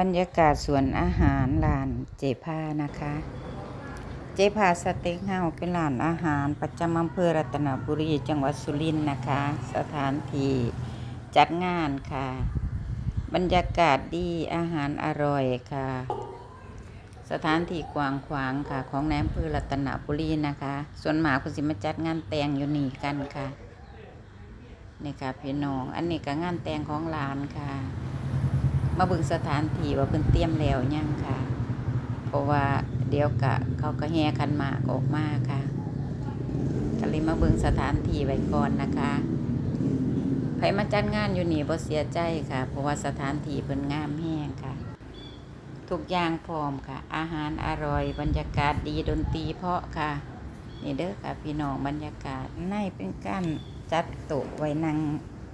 บรรยากาศสวนอาหารร้านเจพานะคะ เจพาสเต็กเฮาเป็นร้านอาหารประจำอำเภอรัตนบุรีจังหวัดสุรินทร์นะคะ สถานที่จัดงานค่ะ บรรยากาศดีอาหารอร่อยค่ะ สถานที่กว้างขวางค่ะ ของในอำเภอรัตนบุรีนะคะ ส่วนหมาคุณสิมาจัดงานแต่งอยู่นี่กันค่ะนี่ค่ะพี่น้องอันนี้ก็งานแต่งของร้านค่ะ มาบิ่งสถานที่ว่าเพิ่นเตรียมแล้วยังค่ะ เพราะว่าเดี๋ยวกะเขาก็แห่คันหมากออกมาค่ะก็เลยมาเบิ่งสถานที่ไว้ก่อนนะคะใครมาจัดงานอยู่นี่บ่เสียใจค่ะ เพราะว่าสถานที่เพิ่นงามแห้งค่ะ ทุกอย่างพร้อมค่ะ อาหารอร่อย บรรยากาศดีดนตรีเพาะค่ะ นี่เด้อค่ะพี่น้องบรรยากาศในเป็นการจัดโต๊ะไว้นั่ง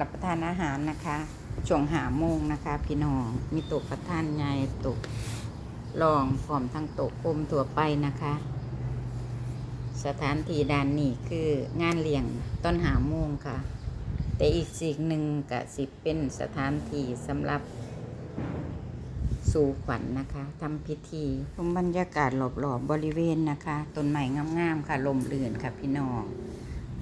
รับประทานอาหารนะคะ ช่วงหาโมงนะคะ พี่น้องมีต๊ะประท่านใหญ่ต๊ะรองพร้อมทั้งโต๊ะกลมทั่วไปนะคะ สถานที่ด้านนี้คืองานเลี้ยงต้นหาโมงค่ะ แต่อีกสิ่งหนึ่งก็สิเป็นสถานที่สำหรับสู่ขวัญนะคะทำพิธีชมบรรยากาศรอบๆบบริเวณนะคะต้นไม้งามๆค่ะลมลื่นค่ะพี่น้อง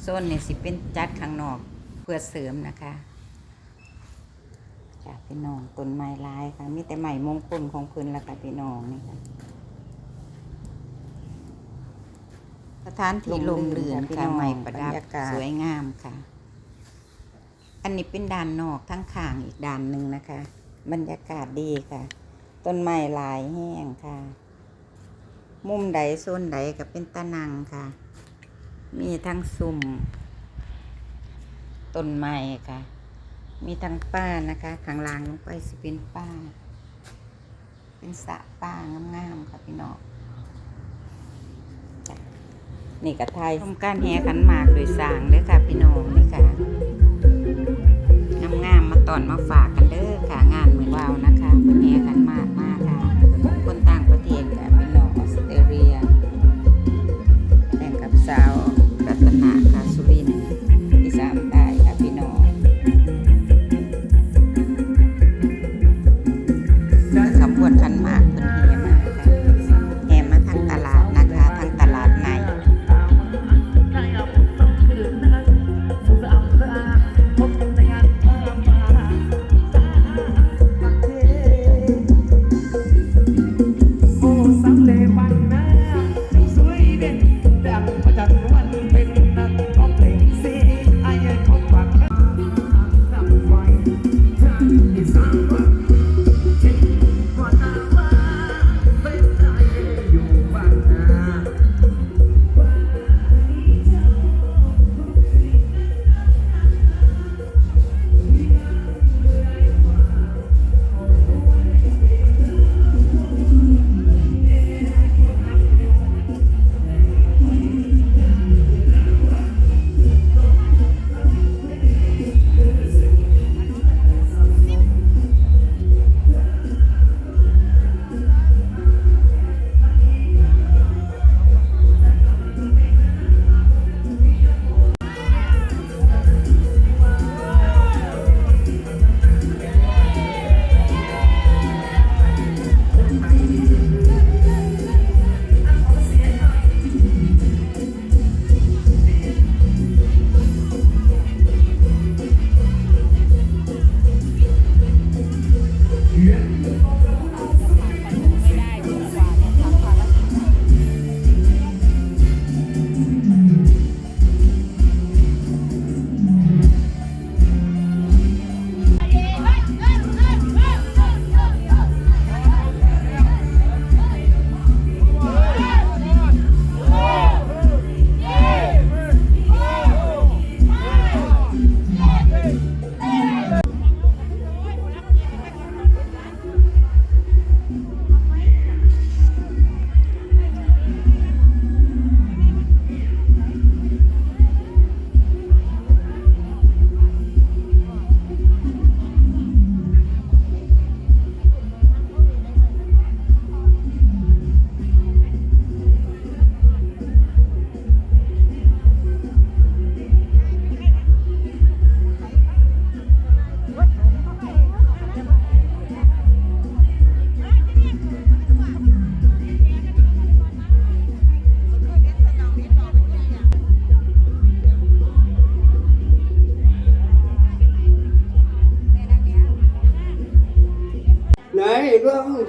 โซนนี้สิเป็นจัดข้างนอกเพื่อเสริมนะคะ จ้ะพี่น้องต้นไม้ลายค่ะ มีแต่ไม้มงคลของเพิ่นแล้วค่ะพี่น้องนี่ค่ะสถานที่ลมเรือนค่ะไม้ประดับสวยงามค่ะ อันนี้เป็นด้านนอกทั้งข้างอีกด้านหนึ่งนะคะ บรรยากาศดีค่ะ ต้นไม้ลายแห้งค่ะ มุมใดโซนใดก็เป็นตะนังค่ะ มีทั้งซุ่มต้นไม้ค่ะ มีทั้งป้านะคะข้างล่างลงไปสิเป็นป้า เป็นสะป้างามๆค่ะพี่น้องจ้ะนี่กระไทยทำการแห่ขันหมากโดยสร้างเด้อค่ะพี่น้องนี่ค่ะงามๆมาตอนมาฝากกันเด้อค่ะงาน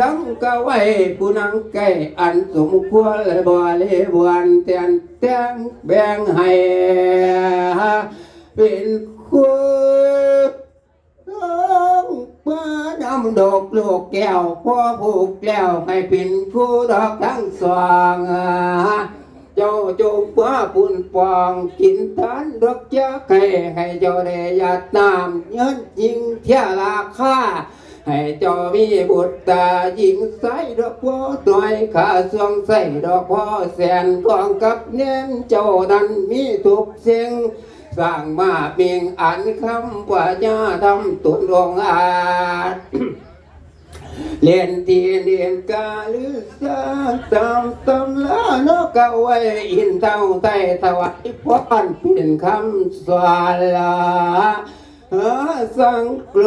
ทั้งกะไว้ผู้นังไก่อันสมควรบ่เลบวนเตียนแตงแบ่งให้เป็นคุณต้องเมื่อนำดอกลูกแก้วพ่อผูกแล้วให้เป็นคู่ดอกทั้งสองเจ้าจงว่าปุ่นปองกินทานดอกยาไก่ให้เจ้าได้ยาดน้ำเงินจริงเที่ยราคา ให้เจ้ามีบุตรตาหญิงใสดอกพ่อต่อยขาสวงใส่ดอกพ่อแสนกองกับเน้นเจ้านั้นมีทุกเสิ่งสร้างมาเพียงอันคำว่าญาทำตุนดวงอาจเรียนทีเรียนกาลือสาตามตำลานกเอาไว้อินเท่าไทยถวายพรเป็นคำสวาลา สังโกร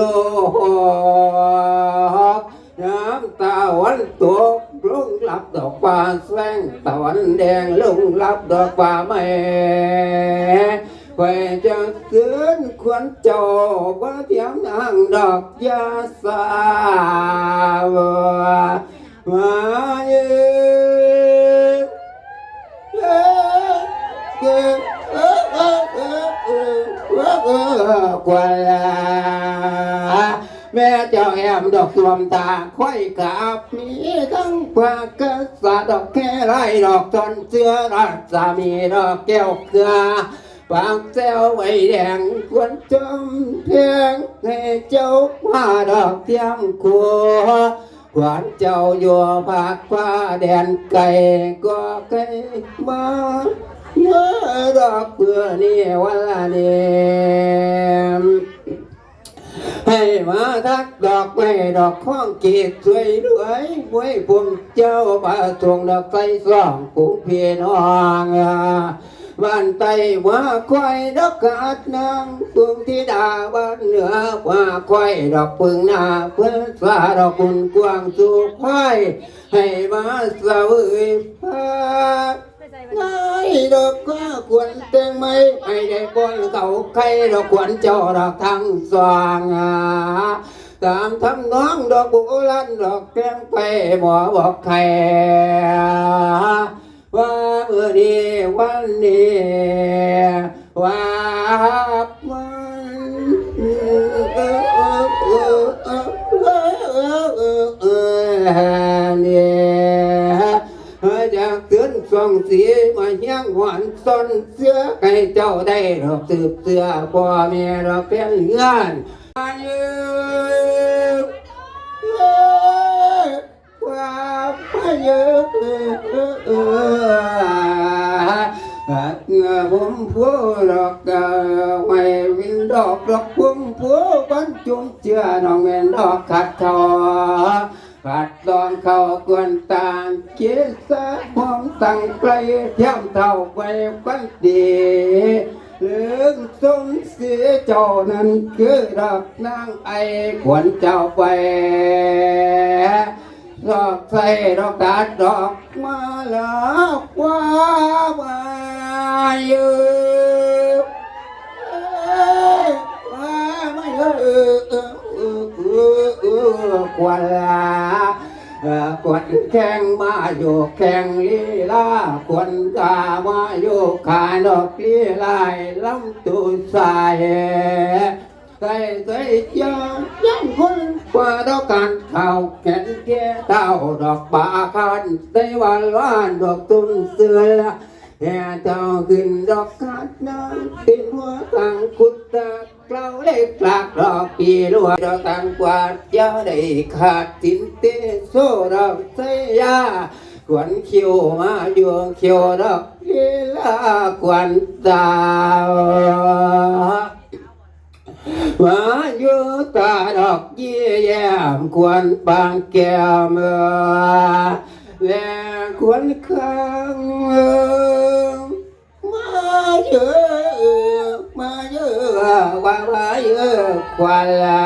กน้ำตาวันตกลงรับดอกฟ้าแสงตะวันแดงลุงรับดอกฟ้าแม่ไว้จะเตือนควนเจ้าว่าเทียมนางดอกยาสาวมาเย เออกว่าลาแม่เจ้าแอมดอกสวมตาค่อยกับมีทั้งกว่ากษัตริย์ดอกแค่ไรดอกจนเสื้อรักสามีดอกแก้วเกลือปากแซวไว้แดงควรจมเพียงให้เจ้าว่าดอกเทียมขัวขวานเจ้าอยู่ภาคฟ้าแดนไก่ก็ไก่มา เมื่อดอกเพื่อนี่วันละเนี่ยให้มาทักดอกไม้ดอกข้องกีดสวยรวยมวยพวงเจ้าบาทวงดอกไฟสองกุ้งพี่น้องบ้านไตว่าควายดอกกาดนางปวงที่ดาบ้านเหนือว่าควายดอกปึงนาเพื่อสาดอกคุณกวางสู่ควายให้มาสวยพา ดอกก็ควรเต็งไม่ให้ได้บนเขาใครดอกควรเจ้าดอกทั้งสองอ่างตามทำน้องดอกบุรันดอกแกงไปหมอบอกใครว่าเมื่อนี้วันนี้ว่ามันเออเออเออเออเออเออ องสีมาเฮียงหวานซนเสื้อให้เจ้าได้ดอกสืบเสื้อพ่อแม่ดอกเป็นเงื่อนอายุความพายุเออเออเออผมผัวดอกเอ่อไม่วินดอกดอกผมผัวบันจุงเชื่อน้องแม่นดอกขัดทอ ผัดดองเข้ากวนตางเกสะหอมตั้งไกลเที่ยมเท่าไปกันดีเรื่องสมเสียเจ้านั้นคือดอกนางไอขวัญเจ้าไปดอกใส่ดอกกาดดอกมาแล้วว่ามาอยู่ว่าไม่เออเกวนแข่งมาอยู่แข่งลีลาควนตามาอยู่ขายดอกลีลายลำตูสายใส่ใส่ยายังคนกว่าดอกกันเข้าแขนแก่เต้าดอกปาคันได้วันวานดอกตุ้นเสือ แห่เจ้าขึ้นดอกขาดน้ำติดหัวตังคุดตาเกลาเล็กหลากดอกปีรัวดอกตังกวาดยาได้ขาดตินเตโซดอกเสียาขวัญคิวมาอยู่คิวดอกลีลาขวัญตามาอยู่ตาดอกเยี่ยมควรปางแก้มเอ่อ และควรข้างเอ่อมาเยอะมาเยอะว่ามาเยอะควันลา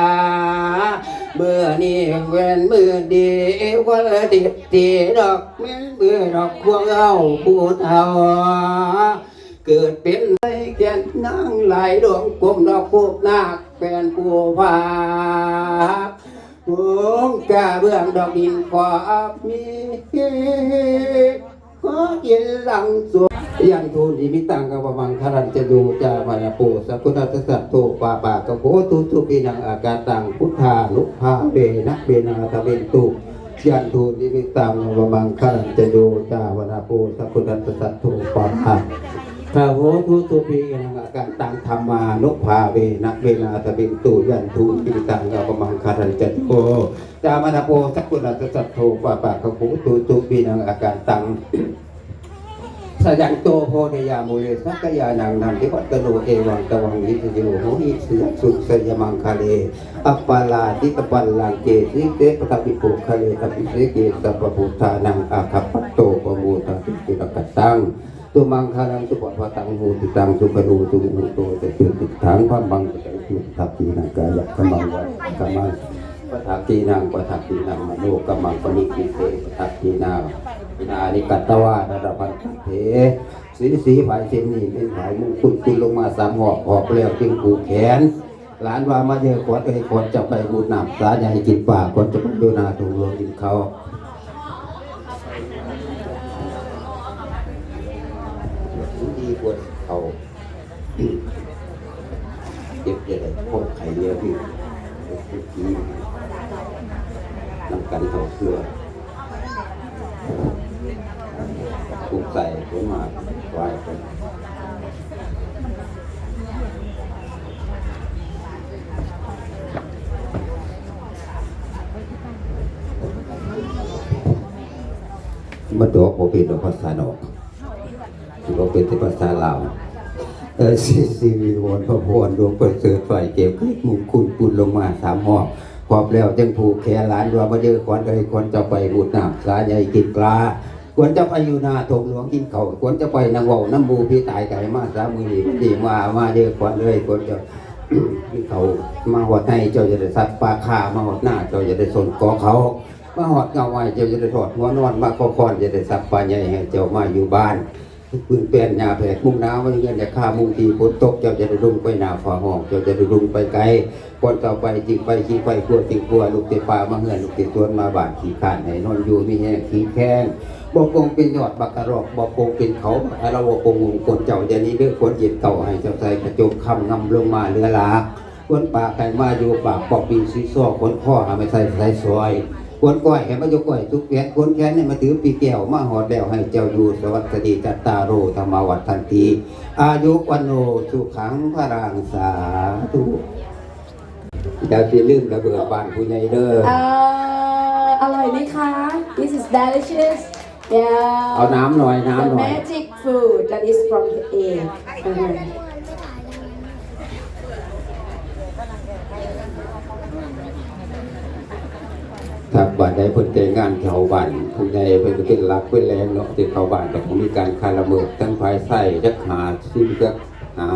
เมื่อนี้เวนมือดีวันดีดีดอกแม่นมือดอกควงเอาพูดเอาเกิดเป็นไรแก่นนางไหลดวงกลมดอกพูบนาคเป็นผู้พา วงกาเบื้องดอกดินขวามีขอกินหลังสวงยังทูลอิมิตังกบมังคารันจะดูจามานาโปสักุณัสสัตโตปาปากะโพตุสุปีนังอากาตังพุทธาลุภาเบนะเบนาตะเบนตุยันทูลอิมิตังกบมังคารันจะดูจาวนาโปสักุณัสสัตโตปาปา พระโหทุตุปีนังอาการตังธรรมานุภาเวนะเวนาตบินตุยันทุปิตังกปมังคารันจัตโกจามนาโปสักกุณัสสัตโทปะปะกะโหตุตุปีนังอาการตังสยังโตโพธิยามุเลสักยานังนันทิวัตโนเอวังตวังนิสโยโหหิสยสุสยมังคาเลอัปปาลาทิตปัลลังเกสิเตปตปิปุคาเลตปิเสเกสัพพุทธานังอาคัปปโตปมูตติปิรกัตตัง ตุมังคารังสุปปะตังหูติตังสุกรูตุมุโตจะจุติถังความบังจะจุติทัพปีนังกายะกมังวะกมังปะทักปีนังปะทักปีนังมโนกมังปณิกิเตปะทักปีนาปินานิกัตตวาระดับันเถสีสีผายเช่นนี้เป็นผายมุงคุณคุณลงมาสามหอกหอกแล้วจึงผูกแขนหลานว่ามาเยอะขวดเอ้ขวดจะไปบูดหน้ำสาใหญ่กินป่าขวดจะไปดูนาถูกลงกินเขา ดีปวดเขาเจ็บเยอะพวกไข่เยอะพี่นำกันเขาเสื้อถูกใส่ผมมาไหวไปมาตัวโอเป็นภาษาดอกถือว่าเป็นภาษาลาว เออซีซีวีวนพระพรดวงประเสริฐไฟเก็บขึ้นมุงคุณคุณลงมาสามหอกพอบแล้วจังผูกแขนหลานว่ามาเจอควันเอ้ยควรจะไปบูดหน้ำสาใหญ่กินปลาควรจะไปอยู่นาถมหลวงกินเขาควรจะไปนางเวาน้ำบูพี่ตายไก่มาสามือนีดีมามาเจอควันเอ้ยควรจะเขามาหอดให้เจ้าจะได้สัตว์ปลาคามาหอดหน้าเจ้าจะได้สนกอเขามาหอดเงาไว้เจ้าจะได้ถอดหัวนอนมาคอคอนจะได้สับปลาใหญ่ให้เจ้ามาอยู่บ้าน ปืนเปลี่ยนยาแผกมุ่งน้ำไว้เงินอย่าฆ่ามุ่งทีฝนตกเจ้าจะได้รุ่งไปหนาฝ่าห้องเจ้าจะได้รุ่งไปไกลก่อนต่อไปจิงไปขี้ไปกลัวติงกลัวลูกเตะป่ามาเหือนลูกเตะสวนมาบาดขี้ขานให้นอนอยู่มีแห้งขี้แข้งบอกงเป็นยอดบักกระรอกบอกงเป็นเขาอาระวกงงคนเจ้าจะนี้เด้อคนเย็นเก่าให้เจ้าใส่กระจกคำงำลงมาเรือลาคนป่าไก่มาอยู่ปากปอกปีซีซ้อคนข้อหาไม่ใส่ใส่ซอย ควรก้อยให้มายกก้อยทุกแขนควรแขนให้มาถือปีแก้วมาหอดแล้วให้เจ้าอยู่สวัสดีจัตตาโรธรรมวัฏทันทีอายุวันโนสุขังพระรังสาธุอย่าสิลืมระเบิดบ้านผู้ใหญ่เด้อเอ่ออร่อยไหมคะ This is delicious yeah เอาน้ำหน่อย the น้ำหน่อย magic food that is from the egg อือฮึถ้าบ้านใดเพิ่นแต่งงานเขาบ้านผู้ใหญ่เพิ่นก็เป็นรักเป็นแรงเนาะที่เขาบ้านก็ต้องมีการคาระเบิดทั้งภายใส่จักหาซึ่งจักหา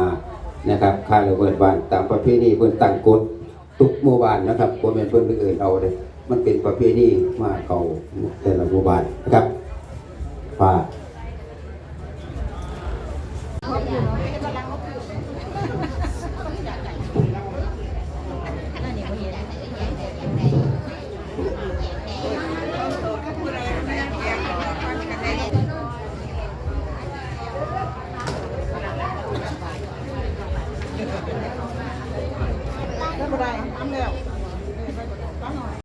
นะครับคาระเบิดบ้านตามประเพณีเพิ่นตั้งกฎทุกหมู่บ้านนะครับบ่แม่นเพิ่นไปเอื่นเอาเลยมันเป็นประเพณีมาเก่าแต่ละหมู่บ้านนะครับฝาก